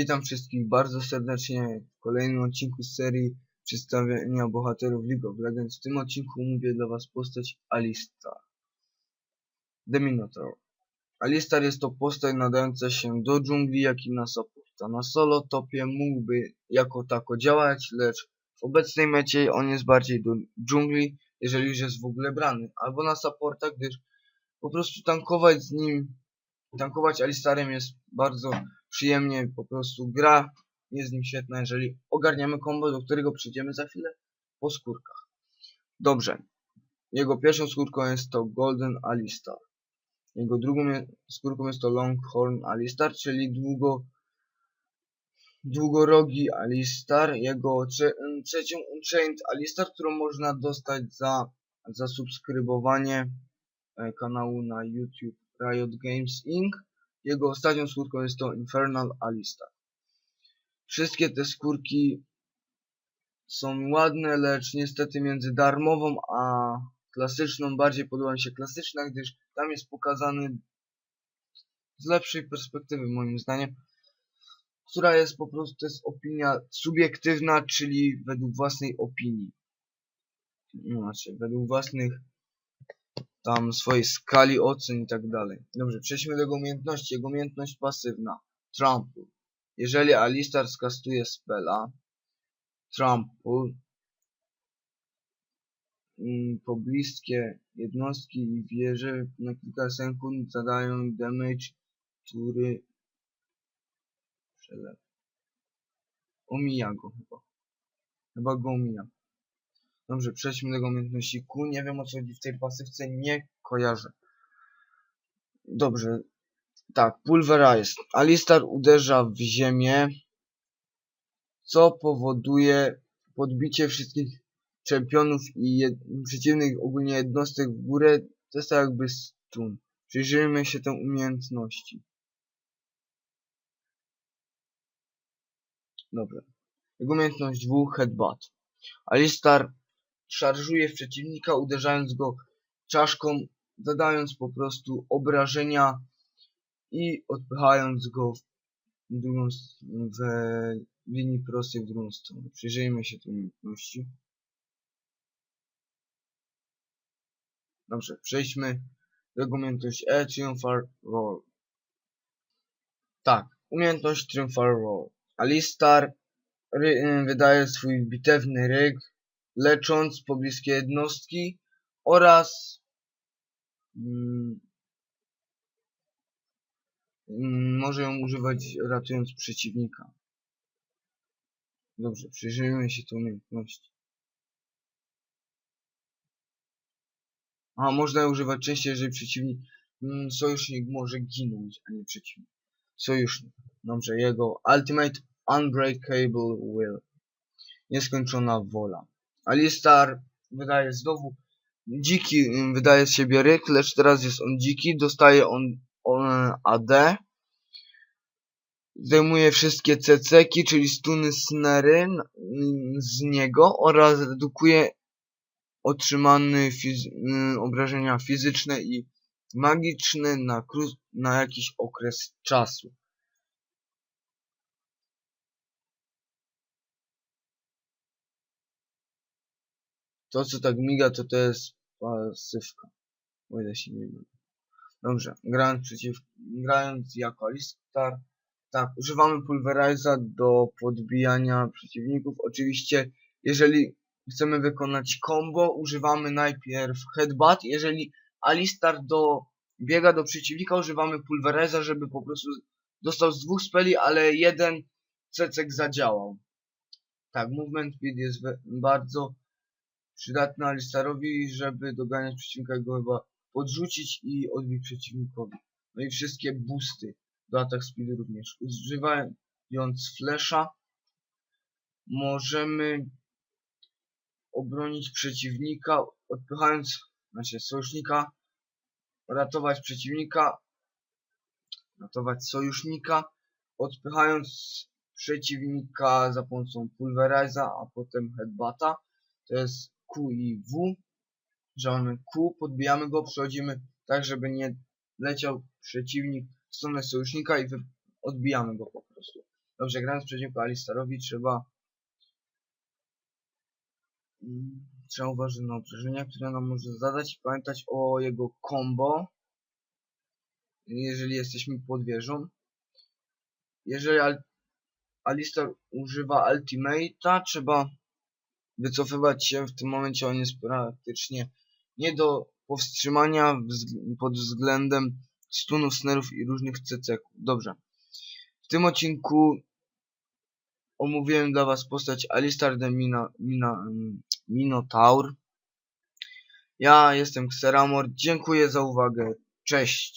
Witam wszystkich bardzo serdecznie w kolejnym odcinku z serii przedstawienia bohaterów League of Legends. W tym odcinku mówię dla Was postać Alistar. The Minotaur. Alistar jest to postać nadająca się do dżungli, jak i na supporta. Na solo topie mógłby jako tako działać, lecz w obecnej mecie on jest bardziej do dżungli, jeżeli już jest w ogóle brany. Albo na supporta, gdyż po prostu tankować z nim, tankować Alistarem jest bardzo przyjemnie po prostu gra jest nim świetna, jeżeli ogarniamy combo, do którego przyjdziemy za chwilę po skórkach. Dobrze. Jego pierwszą skórką jest to Golden Alistar. Jego drugą skórką jest to Longhorn Alistar, czyli długo długorogi Alistar. Jego trze trzecią Unchained Alistar, którą można dostać za zasubskrybowanie e, kanału na YouTube Riot Games Inc. Jego ostatnią skórką jest to Infernal Alistar. Wszystkie te skórki są ładne, lecz niestety między darmową a klasyczną bardziej podoba mi się klasyczna, gdyż tam jest pokazany z lepszej perspektywy moim zdaniem, która jest po prostu, to jest opinia subiektywna, czyli według własnej opinii. No, Znaczy, według własnych tam swojej skali ocen i tak dalej. Dobrze, przejdźmy do jego umiejętności. Jego umiejętność pasywna. Trample. Jeżeli Alistar skastuje spela, Trample, mm, pobliskie jednostki i wieże na kilka sekund zadają damage, który przelew. Omija go chyba. Chyba go omija. Dobrze, przejdźmy do umiejętności Q. Nie wiem o co chodzi w tej pasywce, nie kojarzę. Dobrze. Tak, Pulverize. Alistar uderza w ziemię, co powoduje podbicie wszystkich czempionów i przeciwnych ogólnie jednostek w górę. To jest tak jakby stun. Przyjrzyjmy się tę umiejętności. Dobrze. Jego umiejętność W, Headbutt. Alistar szarżuje w przeciwnika, uderzając go czaszką, zadając po prostu obrażenia i odpychając go w, drugą, w linii prostej w drugą stronę. Przyjrzyjmy się tej umiejętności. Dobrze, przejdźmy do umiejętności E, Triumphal Roar. Tak, umiejętność Triumphal Roar. Alistar wydaje swój bitewny ryk, lecząc pobliskie jednostki oraz mm, może ją używać ratując przeciwnika. Dobrze, przyjrzyjmy się tej umiejętności. A, można ją używać częściej, jeżeli przeciwnik, mm, sojusznik może ginąć, a nie przeciwnik. Sojusznik. Dobrze, jego Ultimate Unbreakable Will. Nieskończona wola. Alistar wydaje znowu dziki, wydaje z siebie ryk, lecz teraz jest on dziki, dostaje on, on AD. Zdejmuje wszystkie ceceki, czyli stuny snery z niego oraz redukuje otrzymane fiz y, obrażenia fizyczne i magiczne na, na jakiś okres czasu. To co tak miga to to jest pasywka. O ile się nie mylę. Dobrze, grając przeciw, grając jako Alistar, tak, używamy Pulveriza do podbijania przeciwników. Oczywiście, jeżeli chcemy wykonać combo, używamy najpierw Headbutt. Jeżeli Alistar do, biega do przeciwnika, używamy Pulveriza, żeby po prostu dostał z dwóch speli, ale jeden cecek zadziałał. Tak, movement speed jest bardzo przydatny Alistarowi, żeby doganiać przeciwnika i go chyba podrzucić i odbić przeciwnikowi. No i wszystkie boosty do attack speedu również. Używając flesza możemy obronić przeciwnika, odpychając, znaczy sojusznika, ratować przeciwnika, ratować sojusznika, odpychając przeciwnika za pomocą pulveriza, a potem headbata. To jest Q i W. Że mamy Q, podbijamy go, przechodzimy tak, żeby nie leciał przeciwnik w stronę sojusznika i odbijamy go po prostu. Dobrze, grając przeciwko Alistarowi trzeba mm, trzeba uważać na obrażenia, które nam może zadać i pamiętać o jego combo jeżeli jesteśmy pod wieżą. Jeżeli Al Alistar używa Ultimate'a, trzeba wycofywać się w tym momencie, on jest praktycznie nie do powstrzymania pod względem stunów, snerów i różnych ceceków. Dobrze. W tym odcinku omówiłem dla Was postać Alistar de Mina, Mina, Minotaur. Ja jestem Xeramor. Dziękuję za uwagę. Cześć.